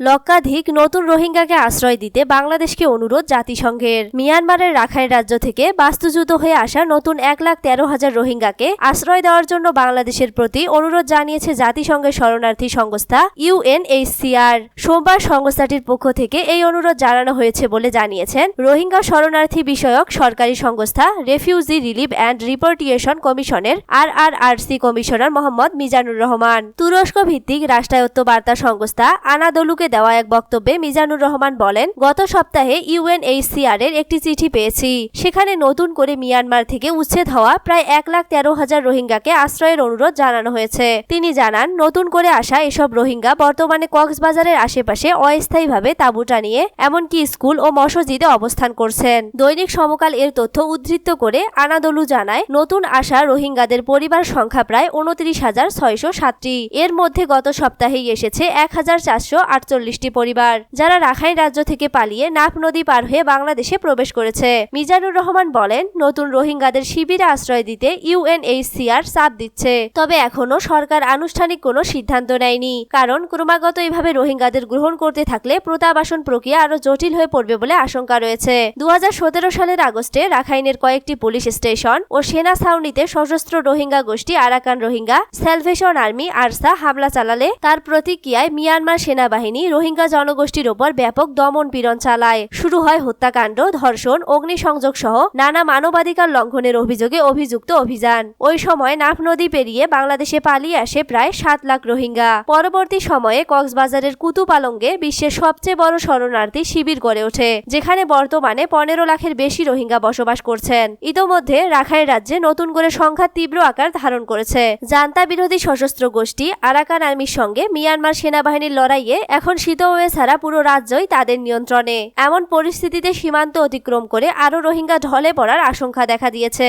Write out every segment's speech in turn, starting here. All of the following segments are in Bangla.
লক্ষাধিক নতুন রোহিঙ্গাকে আশ্রয় দিতে বাংলাদেশকে অনুরোধ জাতিসংঘের। মিয়ানমারের রাখাইন রাজ্য থেকে বাস্তুচ্যুত হয়ে আসা নতুন এক লাখ তেরো হাজার রোহিঙ্গাকে আশ্রয় দেওয়ার জন্য বাংলাদেশের প্রতি অনুরোধ জানিয়েছে জাতিসংঘের শরণার্থী সংস্থা ইউএনএইচসিআর সোমবার সংস্থাটির পক্ষ থেকে এই অনুরোধ জানানো হয়েছে বলে জানিয়েছেন রোহিঙ্গা শরণার্থী বিষয়ক সরকারি সংস্থা রেফিউজি রিলিফ অ্যান্ড রিপোর্টিয়েশন কমিশনের R R R C commissioner Mohammad Mizanur Rahman. তুরস্ক ভিত্তিক রাষ্ট্রায়ত্ত বার্তা সংস্থা আনাদলুকে দেওয়া এক বক্তব্যে মিজানুর রহমান বলেন, গত সপ্তাহে ইউএনএইচসিআর এর একটি চিঠি পেয়েছি। সেখানে নতুন করে মিয়ানমার থেকে উচ্ছেদ হওয়া প্রায় এক লাখ তেরো হাজার রোহিঙ্গাকে আশ্রয়ের অনুরোধ জানানো হয়েছে। তিনি জানান, নতুন করে আসা এসব রোহিঙ্গা বর্তমানে কক্সবাজারের আশেপাশে অস্থায়ীভাবে তাঁবু টানিয়ে, এমনকি স্কুল ও মসজিদে অবস্থান করছেন। দৈনিক সমকাল এর তথ্য উদ্ধৃত করে আনাদলু জানায়, নতুন আসা রোহিঙ্গাদের পরিবার সংখ্যা প্রায় উনত্রিশ হাজার ছয়শো সাতটি। এর মধ্যে গত সপ্তাহেই এসেছে এক হাজার চারশো আটচল্লিশটি পরিবার, যারা রাখাইন রাজ্য থেকে পালিয়ে নাফ নদী পার হয়ে বাংলাদেশে প্রবেশ করেছে। মিজানুর রহমান বলেন, নতুন রোহিঙ্গাদের শিবিরে আশ্রয় দিতে ইউএনএইচসিআর চাপ দিচ্ছে। তবে এখনও সরকার আনুষ্ঠানিক কোনো সিদ্ধান্ত নেয়নি। কারণ ক্রমাগত এভাবে রোহিঙ্গাদের গ্রহণ করতে থাকলে প্রত্যাবাসন প্রক্রিয়া আরও জটিল হয়ে পড়বে বলে আশঙ্কা রয়েছে। দু হাজার সতেরো সালের আগস্টে রাখাইনের কয়েকটি পুলিশ স্টেশন ও সেনা ছাউনিতে সশস্ত্র রোহিঙ্গা গোষ্ঠী Arakan Rohingya, salvation army, ARSA হামলা চালালে তার প্রতিক্রিয়ায় মিয়ানমার সেনাবাহিনী রোহিঙ্গা জনগোষ্ঠীর ওপর ব্যাপক দমন পীড়ন চালায়। শুরু হয় হত্যাকাণ্ড, ধর্ষণ, অগ্নিসংযোগ সহ নানা মানবাধিকার লঙ্ঘনের অভিযোগে অভিযুক্ত অভিযান। ওই সময় নাফ নদী পেরিয়ে বাংলাদেশে পালিয়ে আসে প্রায় সাত লাখ রোহিঙ্গা। পরবর্তী সময়ে কক্সবাজারের কুতুপালঙ্গে বিশ্বের সবচেয়ে বড় শরণার্থী শিবির গড়ে ওঠে, যেখানে বর্তমানে পনেরো লাখের বেশি রোহিঙ্গা বসবাস করছেন। ইতোমধ্যে রাখাইন রাজ্যে নতুন করে সংঘাত তীব্র আকার ধারণ করেছে। জান্তা বিরোধী সশস্ত্র গোষ্ঠী আরাকান আর্মির সঙ্গে মিয়ানমার সেনাবাহিনীর লড়াইয়ে এখন শীতওয়ে ছাড়া পুরো রাজ্যই তাদের নিয়ন্ত্রণে। এমন পরিস্থিতিতে সীমান্ত অতিক্রম করে আরও রোহিঙ্গা ঢলে পড়ার আশঙ্কা দেখা দিয়েছে।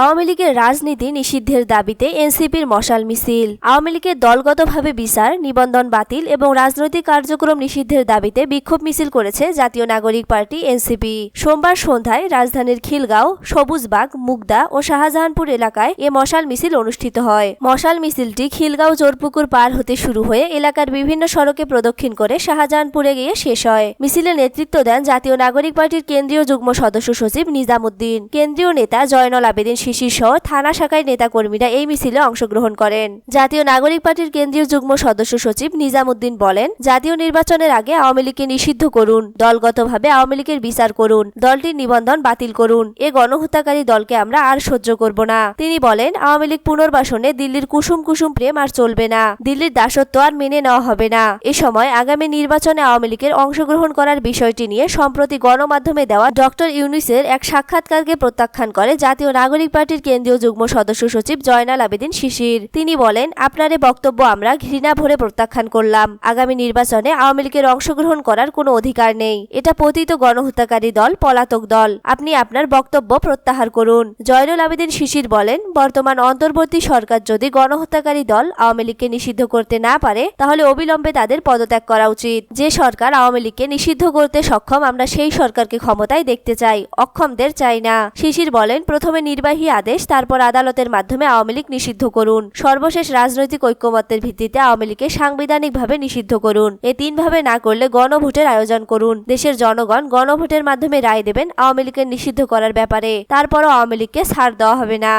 আওয়ামী লীগের রাজনীতি নিষিদ্ধের দাবিতে এনসিপির মশাল মিছিল। আওয়ামী লীগের দলগতভাবে বিচার, নিবন্ধন বাতিল এবং রাজনৈতিক কার্যক্রম নিষিদ্ধের দাবিতে বিক্ষোভ মিছিল করেছে জাতীয় নাগরিক পার্টি এনসিপি। সোমবার সন্ধ্যায় রাজধানীর খিলগাঁও, সবুজবাগ, মুগদা ও শাহজাহানপুর এলাকায় এ মশাল মিছিল অনুষ্ঠিত হয়। মশাল মিছিলটি খিলগাঁও জোরপুকুর পার হতে শুরু হয়ে এলাকার বিভিন্ন সড়কে প্রদক্ষিণ করে শাহজাহানপুরে গিয়ে শেষ হয়। মিছিলে নেতৃত্ব দেন জাতীয় নাগরিক পার্টির কেন্দ্রীয় যুগ্ম সদস্য সচিব নিজামুদ্দিন। কেন্দ্রীয় নেতা জয়নল আবেদিন শিশির সহ থানা শাখায় নেতাকর্মীরা এই মিছিলে অংশগ্রহণ করেন। জাতীয় নাগরিক পার্টির কেন্দ্রীয় যুগ্ম সদস্য সচিব নিজামুদ্দিন বলেন, জাতীয় নির্বাচনের আগে আওয়ামী লীগকে নিষিদ্ধ করুন, দলগতভাবে আওয়ামী লীগের বিচার করুন, দলটির নিবন্ধন বাতিল করুন, এ গণহত্যাকারী দলকে আমরা আর সহ্য করব না। তিনি বলেন, আওয়ামী লীগ পুনর্বাসনে দিল্লির কুসুম কুসুম প্রেম আর চলবে না, দিল্লির দাসত্ব আর মেনে নেওয়া হবে না। এ সময় আগামী নির্বাচনে আওয়ামী লীগের অংশগ্রহণ করার বিষয়টি নিয়ে সম্প্রতি গণমাধ্যমে দেওয়া ডক্টর ইউনিসের এক সাক্ষাৎকারকে প্রত্যাখ্যান করে জাতীয় নাগরিক পার্টির কেন্দ্রীয় যুগ্ম সদস্য সচিব জয়নাল আবেদিন শিশির। তিনি বলেন আপনার বক্তব্য আমরা ঘৃণা ভরে প্রত্যাখ্যান করলাম। আগামী নির্বাচনে আওয়ামী লীগের অংশগ্রহণ করার কোনো অধিকার নেই। এটা পতিত গণহত্যাকারী দল, পলাতক দল। আপনি আপনার বক্তব্য প্রত্যাহার করুন। জয়নুল আবেদিন শিশির বলেন, বর্তমান অন্তর্বর্তী সরকার যদি গণহত্যাকারী দল আওয়ামী লীগকে নিষিদ্ধ করতে না পারে, তাহলে অবিলম্বে তাদের পদত্যাগ করা উচিত। যে সরকার আওয়ামী লীগকে নিষিদ্ধ করতে সক্ষম, আমরা সেই সরকারকে ক্ষমতায় দেখতে চাই। অক্ষমদের চাই না। শিশির বলেন, প্রথমে নির্বাহী আদেশ তারপর আদালতের মাধ্যমে আওয়ামী লীগ নিষিদ্ধ করুন। সর্বশেষ রাজনৈতিক ঐক্যমত্যের ভিত্তিতে আওয়ামী লীগকে সাংবিধানিকভাবে নিষিদ্ধ করুন। এ তিনভাবে না করলে গণভোটের আয়োজন করুন। দেশের জনগণ গণভোটের মাধ্যমে রায় দেবেন আওয়ামী লীগকে নিষিদ্ধ করার ব্যাপারে। তারপরও আওয়ামী লীগকে ছাড় দেওয়া হবে না।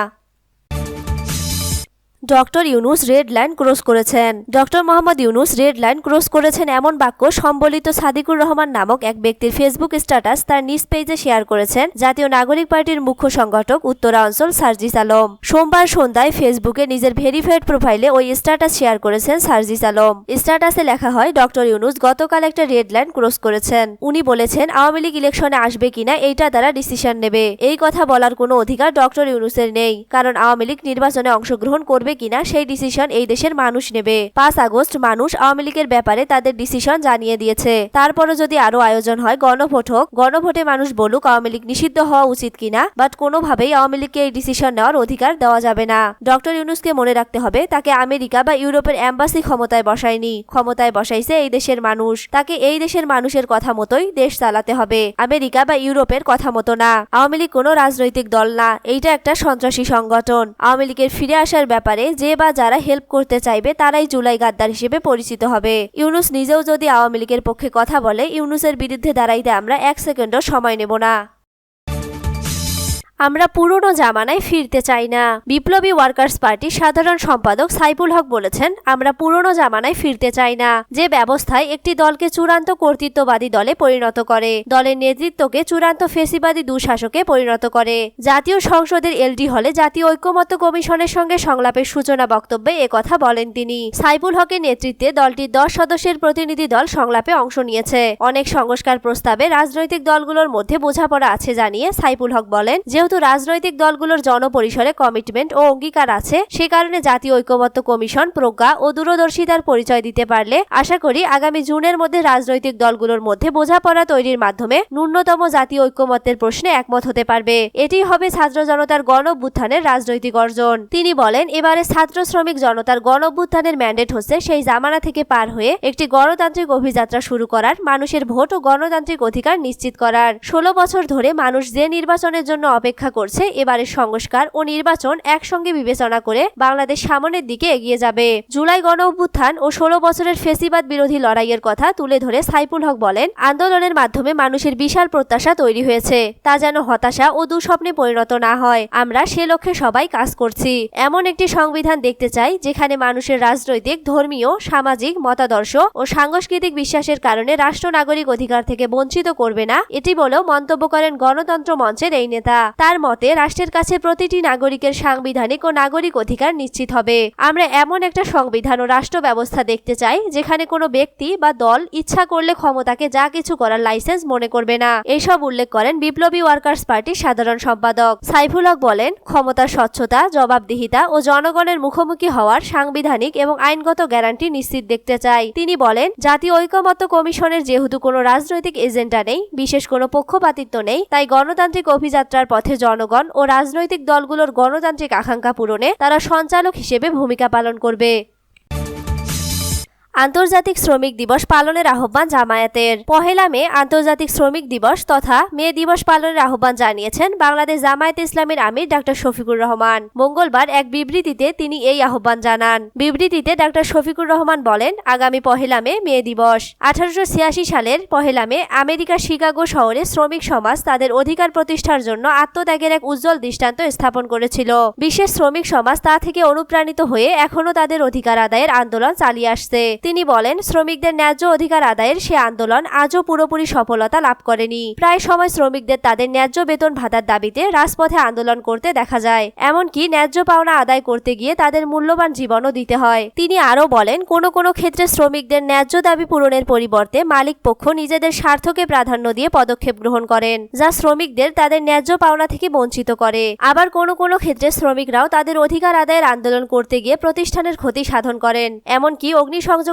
Doctor Yunus red line cross করেছেন। Doctor Mohammad Yunus red line cross করেছেন এমন বাক্য সম্বলিত সাদিকুর রহমান নামক এক ব্যক্তির ফেসবুক স্ট্যাটাস তার নিজ পেজে শেয়ার করেছেন জাতীয় নাগরিক পার্টির মুখ্য সংগঠক উত্তরাঞ্চল সার্জিস আলম। সোমবার সন্ধ্যায় ফেসবুকে নিজের ভেরিফাইড প্রোফাইলে ওই স্ট্যাটাস শেয়ার করেছেন সার্জিস আলম। স্ট্যাটাসে লেখা হয়, ডক্টর ইউনুস গতকাল একটা রেড লাইন ক্রস করেছেন। উনি বলেছেন, আওয়ামী লীগ ইলেকশনে আসবে কিনা এইটা দ্বারা ডিসিশন নেবে। এই কথা বলার কোনো অধিকার ডক্টর ইউনুসের নেই। কারণ আওয়ামী লীগ নির্বাচনে অংশগ্রহণ করবে কিনা সেই ডিসিশন এই দেশের মানুষ নেবে। পাঁচ আগস্ট মানুষ আওয়ামী লীগের ব্যাপারে তাদের ডিসিশন জানিয়ে দিয়েছে। তারপরও যদি আরও আয়োজন হয়, গণভোট হোক, গণভোটে মানুষ বলুক আওয়ামী লীগ নিষিদ্ধ হওয়া উচিত কিনা বাট কোনোভাবেই আওয়ামী লীগকে এই ডিসিশন নেওয়ার অধিকার দেওয়া যাবে না। ডক্টর ইউনুসকে মনে রাখতে হবে, তাকে আমেরিকা বা ইউরোপের অ্যাম্বাসি ক্ষমতায় বসায়নি। ক্ষমতায় বসাইছে এই দেশের মানুষ। তাকে এই দেশের মানুষের কথা মতোই দেশ চালাতে হবে। আমেরিকা বা ইউরোপের কথা মতো না। আওয়ামী লীগ কোনো রাজনৈতিক দল না। এইটা একটা সন্ত্রাসী সংগঠন। আওয়ামী লীগের ফিরে আসার ব্যাপারে যে বা যারা হেল্প করতে চাইবে তারাই জুলাই গাদ্দার হিসেবে পরিচিত হবে। ইউনুস নিজেও যদি আওয়ামী লীগের পক্ষে কথা বলে, ইউনুসের বিরুদ্ধে দাঁড়াইতে আমরা এক সেকেন্ডও সময় নেব না। আমরা পুরনো জামানায় ফিরতে চাই না। বিপ্লবী ওয়ার্কার্স পার্টির সাধারণ সম্পাদক সাইফুল হক বলেছেন, আমরা পুরনো জামানায় ফিরতে চাই না। যে ব্যবস্থায় একটি দলকে চূড়ান্ত কর্তৃত্ববাদী দলে পরিণত করে, দলের নেতৃত্বকে চূড়ান্ত ফেসিবাদী দুঃশাসকে পরিণত করে। জাতীয় সংসদের এলডি হলে জাতীয় ঐক্যমত্য কমিশনের সঙ্গে সংলাপের সূচনা বক্তব্যে একথা বলেন তিনি। সাইফুল হকের নেতৃত্বে দলটির দশ সদস্যের প্রতিনিধি দল সংলাপে অংশ নিয়েছে। অনেক সংস্কার প্রস্তাবে রাজনৈতিক দলগুলোর মধ্যে বোঝাপড়া আছে জানিয়ে সাইফুল হক বলেন যেহেতু রাজনৈতিক দলগুলোর জনপরিসরে কমিটমেন্ট ও অঙ্গীকার আছে, সে কারণে জাতীয় ঐক্যমত্য কমিশন, প্রজ্ঞা ও দূরদর্শিতার পরিচয় দিতে পারলে আশা করি আগামী জুনের মধ্যে রাজনৈতিক দলগুলোর মধ্যে বোঝাপড়া তৈরির মাধ্যমে ন্যূনতম জাতীয় ঐক্যমত্যের প্রশ্নে একমত হতে পারবে। এটি হবে ছাত্র জনতার গণ রাজনৈতিক অর্জন। তিনি বলেন, এবারে ছাত্র শ্রমিক জনতার গণ ম্যান্ডেট হচ্ছে সেই জামানা থেকে পার হয়ে একটি গণতান্ত্রিক অভিযাত্রা শুরু করার, মানুষের ভোট ও গণতান্ত্রিক অধিকার নিশ্চিত করার। ষোলো বছর ধরে মানুষ যে নির্বাচনের জন্য অপেক্ষা করছে এবারের সংস্কার ও নির্বাচন একসঙ্গে বিবেচনা করে বাংলাদেশ সামনের দিকে এগিয়ে যাবে। জুলাই গণ অভ্যুত্থান ও ষোলো বছরের ফেসিবাদ বিরোধী লড়াইয়ের কথা তুলে ধরে সাইফুল হক বলেন, আন্দোলনের মাধ্যমে মানুষের বিশাল প্রত্যাশা তৈরি হয়েছে, তা যেন হতাশা ও দুঃস্বপ্নে পরিণত না হয়। আমরা সে লক্ষ্যে সবাই কাজ করছি। এমন একটি সংবিধান দেখতে চাই, যেখানে মানুষের রাজনৈতিক, ধর্মীয়, সামাজিক, মতাদর্শ ও সাংস্কৃতিক বিশ্বাসের কারণে রাষ্ট্র নাগরিক অধিকার থেকে বঞ্চিত করবে না, এটি বলেও মন্তব্য করেন গণতন্ত্র মঞ্চের এই নেতা। তার মতে, রাষ্ট্রের কাছে প্রতিটি নাগরিকের সাংবিধানিক ও নাগরিক অধিকার নিশ্চিত হবে। আমরা এমন একটা সংবিধান ও রাষ্ট্র ব্যবস্থা দেখতে চাই, যেখানে কোনো ব্যক্তি বা দল ইচ্ছা করলে ক্ষমতাকে যা কিছু করার লাইসেন্স মনে করবে না। এসব উল্লেখ করেন বিপ্লবী ওয়ার্কার্স পার্টির সাধারণ সম্পাদক। সাইফুল হক বলেন ক্ষমতার স্বচ্ছতা, জবাবদিহিতা ও জনগণের মুখোমুখি হওয়ার সাংবিধানিক এবং আইনগত গ্যারান্টি নিশ্চিত দেখতে চাই। তিনি বলেন, জাতীয় ঐকমত্য কমিশনের যেহেতু কোনো রাজনৈতিক এজেন্ডা নেই, বিশেষ কোনো পক্ষপাতিত্ব নেই, তাই গণতান্ত্রিক অভিযাত্রার পথে জনগণ ও রাজনৈতিক দলগুলোর গণতান্ত্রিক আকাঙ্ক্ষা পূরণে তারা সঞ্চালক হিসেবে ভূমিকা পালন করবে। আন্তর্জাতিক শ্রমিক দিবস পালনের আহ্বান জামায়াতের। পহেলা মে আন্তর্জাতিক শ্রমিক দিবস তথা মে দিবস পালনের আহ্বান জানিয়েছেন বাংলাদেশ জামায়াত ইসলামের আমির ডাক্তার শফিকুর রহমান। মঙ্গলবার এক বিবৃতিতে তিনি এই আহ্বান জানান। বিবৃতিতে ডাক্তার শফিকুর রহমান বলেন, আগামী পহেলা মে মে দিবস। আঠারোশো ছিয়াশি সালের পহেলা মে আমেরিকার শিকাগো শহরে শ্রমিক সমাজ তাদের অধিকার প্রতিষ্ঠার জন্য আত্মত্যাগের এক উজ্জ্বল দৃষ্টান্ত স্থাপন করেছিল। বিশেষ শ্রমিক সমাজ তা থেকে অনুপ্রাণিত হয়ে এখনও তাদের অধিকার আদায়ের আন্দোলন চালিয়ে আসছে। তিনি বলেন, শ্রমিকদের ন্যায্য অধিকার আদায়ের সে আন্দোলন আজও পুরোপুরি সফলতা লাভ করেনি। প্রায় সময় শ্রমিকদের তাদের ন্যায্য বেতন ভাতার দাবিতে রাজপথে আন্দোলন করতে দেখা যায়। এমনকি ন্যায্য পাওনা আদায় করতে গিয়ে তাদের মূল্যবান জীবনও দিতে হয়। তিনি আরও বলেন, কোনো কোনো ক্ষেত্রে শ্রমিকদের ন্যায্য দাবি পূরণের পরিবর্তে মালিক পক্ষ নিজেদের স্বার্থকে প্রাধান্য দিয়ে পদক্ষেপ গ্রহণ করেন, যা শ্রমিকদের তাদের ন্যায্য পাওনা থেকে বঞ্চিত করে। আবার কোনো কোনো ক্ষেত্রে শ্রমিকরাও তাদের অধিকার আদায়ের আন্দোলন করতে গিয়ে প্রতিষ্ঠানের ক্ষতি সাধন করেন। এমনকি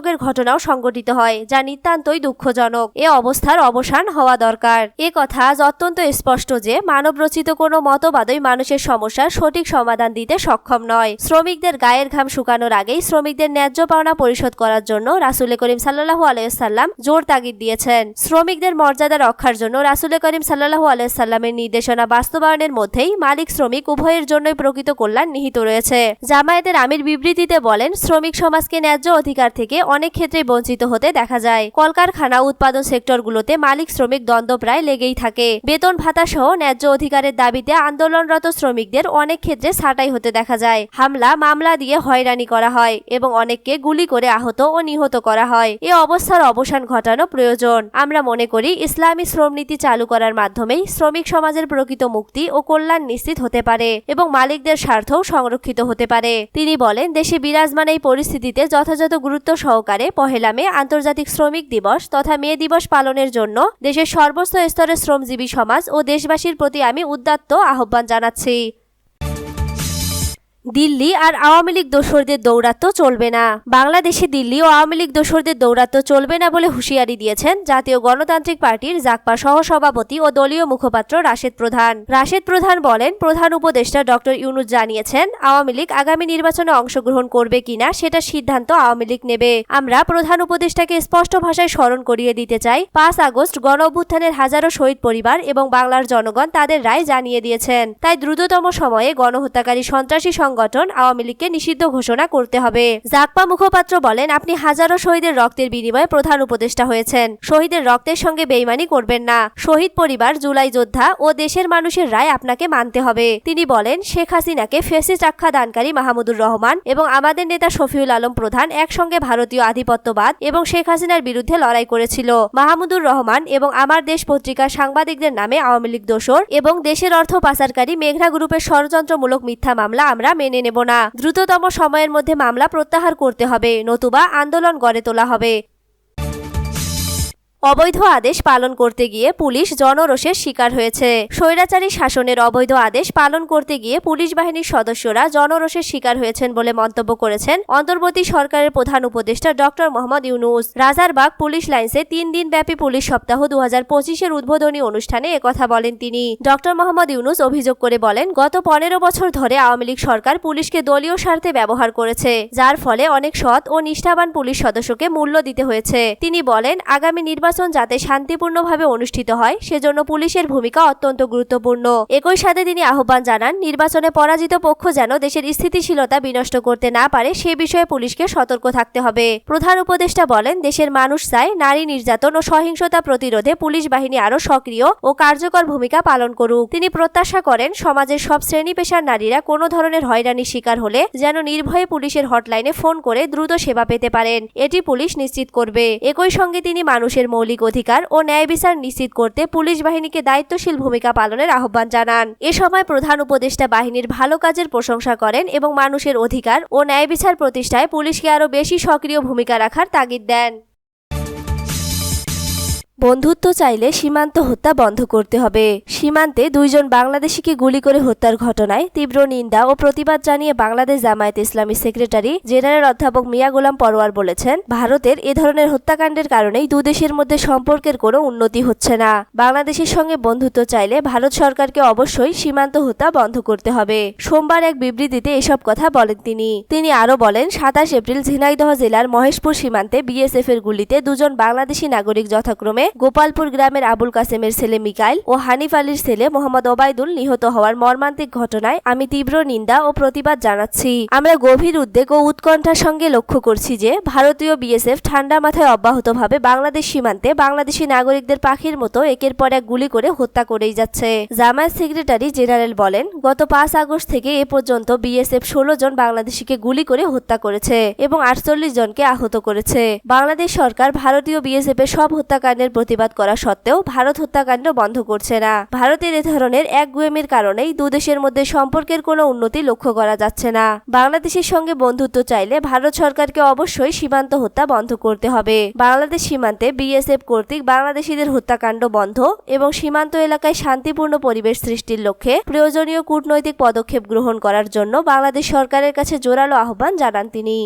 অগ্নিসংযোগের ঘটনাও সংঘটিত হয়, যা নিতান্তই দুঃখজনক। এ অবস্থার অবসান হওয়া দরকার। এ কথা আজ অত্যন্ত স্পষ্ট যে, মানবরচিত কোনো মতবাদই মানুষের সমস্যার সঠিক সমাধান দিতে সক্ষম নয়। শ্রমিকদের গায়ের ঘাম শুকানোর আগেই শ্রমিকদের ন্যায্য পাওনা পরিশোধ করার জন্য রাসুল করিম সাল্লাহু আলাইসাল্লাম জোর তাগিদ দিয়েছেন। শ্রমিকদের মর্যাদা রক্ষার জন্য রাসুল করিম সাল্লাহু আলাইসাল্লামের নির্দেশনা বাস্তবায়নের মধ্যেই মালিক শ্রমিক উভয়ের জন্যই প্রকৃত কল্যাণ নিহিত রয়েছে। জামায়াতের আমির বিবৃতিতে বলেন, শ্রমিক সমাজকে ন্যায্য অধিকার থেকে অনেক ক্ষেত্রে বঞ্চিত হতে দেখা যায়। কলকারখানা, উৎপাদন সেক্টরগুলোতে মালিক শ্রমিক দ্বন্দ্ব প্রায় লেগেই থাকে। বেতন ভাতা সহ ন্যায্য অধিকারের দাবিতে আন্দোলনরত শ্রমিকদের অনেক ক্ষেত্রে ছাঁটাই হতে দেখা যায়। হামলা, মামলা দিয়ে হয়রানি করা হয় এবং অনেককে গুলি করে আহত ও নিহত করা হয়। এ অবস্থার অবসান ঘটানো প্রয়োজন। আমরা মনে করি, ইসলামী শ্রমনীতি চালু করার মাধ্যমেই শ্রমিক সমাজের প্রকৃত মুক্তি ও কল্যাণ নিশ্চিত হতে পারে এবং মালিকদের স্বার্থও সংরক্ষিত হতে পারে। তিনি বলেন, দেশে বিরাজমান এই পরিস্থিতিতে যথাযথ গুরুত্ব সহকারে পহেলা মে আন্তর্জাতিক শ্রমিক দিবস তথা মে দিবস পালনের জন্য দেশের সর্বস্ত স্তরের শ্রমজীবী সমাজ ও দেশবাসীর প্রতি আমি উদ্দাত্ত আহ্বান জানাচ্ছি। দিল্লি আর আওয়ামী লীগ দোসরদের দৌরাত্ম্য চলবে না। বাংলাদেশে দিল্লি ও আওয়ামী লীগ দোসরদের দৌরাত্ম্য চলবে না বলে হুঁশিয়ারি দিয়েছেন জাতীয় গণতান্ত্রিক পার্টির জাকপা সহসভাপতি ও দলীয় মুখপাত্র রাশেদ প্রধান। রাশেদ প্রধান বলেন, প্রধান উপদেষ্টা ডক্টর ইউনুস জানিয়েছেন, আওয়ামী লীগ আগামী নির্বাচনে অংশগ্রহণ করবে কিনা সেটা সিদ্ধান্ত আওয়ামী লীগ নেবে। আমরা প্রধান উপদেষ্টাকে স্পষ্ট ভাষায় স্মরণ করিয়ে দিতে চাই, পাঁচ আগস্ট গণ অভ্যুত্থানের হাজারো শহীদ পরিবার এবং বাংলার জনগণ তাদের রায় জানিয়ে দিয়েছেন। তাই দ্রুততম সময়ে গণহত্যাকারী সন্ত্রাসী সংগঠন আওয়ামী লীগকে নিষিদ্ধ ঘোষণা করতে হবে। জাকপা মুখপাত্র বলেন, আপনি হাজারো শহীদের রক্তের বিনিময়ে প্রধান উপদেষ্টা হয়েছেন। শহীদের রক্তের সঙ্গে বেইমানি করবেন না। শহীদ পরিবার, জুলাই যোদ্ধা ও দেশের মানুষের রায় আপনাকে মানতে হবে। তিনি বলেন, শেখ হাসিনাকে ফেসিস্ট চাক্ষা দানকারী মাহমুদুর রহমান এবং আমাদের নেতা শফিউল আলম প্রধান একসঙ্গে ভারতীয় আধিপত্যবাদ এবং শেখ হাসিনার বিরুদ্ধে লড়াই করেছিল। মাহমুদুর রহমান এবং আমার দেশ পত্রিকার সাংবাদিকদের নামে আওয়ামী লীগ দোসর এবং দেশের অর্থ পাচারকারী মেঘনা গ্রুপের ষড়যন্ত্রমূলক মিথ্যা মামলা আমরা মেনে নেব না। দ্রুততম সময়ের মধ্যে মামলা প্রত্যাহার করতে হবে, নতুবা আন্দোলন গড়ে তোলা হবে। অবৈধ আদেশ পালন করতে গিয়ে পুলিশ জনরোষের শিকার হয়েছে। স্বৈরাচারী শাসনের অবৈধ আদেশ পালন করতে গিয়ে পুলিশ বাহিনীর সদস্যরা জনরোষের শিকার হয়েছেন বলে মন্তব্য করেছেন অন্তর্বর্তী সরকারের প্রধান উপদেষ্টা ডক্টর মোহাম্মদ ইউনুস। রাজারবাগ পুলিশ লাইন্সে তিন দিন ব্যাপী পুলিশ সপ্তাহ দু হাজার পঁচিশের উদ্বোধনী অনুষ্ঠানে একথা বলেন তিনি। ডক্টর মোহাম্মদ ইউনুস অভিযোগ করে বলেন, গত পনেরো বছর ধরে আওয়ামী লীগ সরকার পুলিশকে দলীয় স্বার্থে ব্যবহার করেছে, যার ফলে অনেক সৎ ও নিষ্ঠাবান পুলিশ সদস্যকে মূল্য দিতে হয়েছে। তিনি বলেন, আগামী নির্বাচন যাতে শান্তিপূর্ণভাবে অনুষ্ঠিত হয়, সেজন্য পুলিশের ভূমিকা অত্যন্ত গুরুত্বপূর্ণ। একই সাথে তিনি আহ্বান জানান, নির্বাচনে পরাজিত পক্ষ যেন দেশের স্থিতিশীলতা বিনষ্ট করতে না পারে, সে বিষয়ে পুলিশকে সতর্ক থাকতে হবে। প্রধান উপদেষ্টা বলেন, দেশের মানুষ চায় নারী নির্যাতন ও সহিংসতা প্রতিরোধে পুলিশ বাহিনী আরও সক্রিয় ও কার্যকর ভূমিকা পালন করুক। তিনি প্রত্যাশা করেন, সমাজের সব শ্রেণি পেশার নারীরা কোনো ধরনের হয়রানির শিকার হলে যেন নির্ভয়ে পুলিশের হটলাইনে ফোন করে দ্রুত সেবা পেতে পারেন। এটি পুলিশ নিশ্চিত করবে। একই সঙ্গে তিনি মানুষের মৌলিক অধিকার ও ন্যায় বিচার নিশ্চিত করতে পুলিশ বাহিনীকে দায়িত্বশীল ভূমিকা পালনের আহ্বান জানান। এ সময় প্রধান উপদেষ্টা বাহিনীর ভালো কাজের প্রশংসা করেন এবং মানুষের অধিকার ও ন্যায় বিচার প্রতিষ্ঠায় পুলিশকে আরও বেশি সক্রিয় ভূমিকা রাখার তাগিদ দেন। বন্ধুত্ব চাইলে সীমান্ত হত্যা বন্ধ করতে হবে। সীমান্তে দুইজন বাংলাদেশিকে গুলি করে হত্যার ঘটনায় তীব্র নিন্দা ও প্রতিবাদ জানিয়ে বাংলাদেশ জামায়াত ইসলামী সেক্রেটারি জেনারেল অধ্যাপক মিয়া গোলাম পরোয়ার বলেছেন, ভারতের এ ধরনের হত্যাকাণ্ডের কারণেই দুদেশের মধ্যে সম্পর্কের কোনো উন্নতি হচ্ছে না। বাংলাদেশের সঙ্গে বন্ধুত্ব চাইলে ভারত সরকারকে অবশ্যই সীমান্ত হত্যা বন্ধ করতে হবে। সোমবার এক বিবৃতিতে এসব কথা বলেন তিনি। তিনি আরও বলেন, সাতাশ এপ্রিল ঝিনাইদহ জেলার মহেশপুর সীমান্তে বিএসএফ এর গুলিতে দুজন বাংলাদেশি নাগরিক যথাক্রমে গোপালপুর গ্রামের আবুল কাসেমের ছেলে মিকাইল ও হানিফ আলীর ছেলে মোহাম্মদ ওবায়দুল নিহত হওয়ার মর্মান্তিক ঘটনায় আমি তীব্র নিন্দা ও প্রতিবাদ জানাচ্ছি। আমরা গভীর উদ্বেগ ও উৎকণ্ঠার সঙ্গে লক্ষ্য করছি যে, ভারতীয় বিএসএফ ঠান্ডা মাথায় অব্যাহতভাবে বাংলাদেশ সীমান্তে বাংলাদেশি নাগরিকদের পাখির মতো একের পর এক গুলি করে হত্যা করেই যাচ্ছে। জামায়াত সেক্রেটারি জেনারেল বলেন, গত পাঁচ আগস্ট থেকে এ পর্যন্ত বিএসএফ ষোলো জন বাংলাদেশিকে গুলি করে হত্যা করেছে এবং আটচল্লিশ জনকে আহত করেছে। বাংলাদেশ সরকার ভারতীয় বিএসএফ এর সব হত্যাকাণ্ডের প্রতিবাদ করা সত্ত্বেও ভারত হত্যাকাণ্ড বন্ধ করছে না। ভারতের এ ধরনের এক গুয়েমের কারণেই দুদেশের মধ্যে সম্পর্কের কোনো উন্নতি লক্ষ্য করা যাচ্ছে না। বাংলাদেশের সঙ্গে বন্ধুত্ব চাইলে ভারত সরকারকে অবশ্যই সীমান্ত হত্যা বন্ধ করতে হবে। বাংলাদেশ সীমান্তে বিএসএফ কর্তৃক বাংলাদেশিদের হত্যাকাণ্ড বন্ধ এবং সীমান্ত এলাকায় শান্তিপূর্ণ পরিবেশ সৃষ্টির লক্ষ্যে প্রয়োজনীয় কূটনৈতিক পদক্ষেপ গ্রহণ করার জন্য বাংলাদেশ সরকারের কাছে জোরালো আহ্বান জানান তিনি।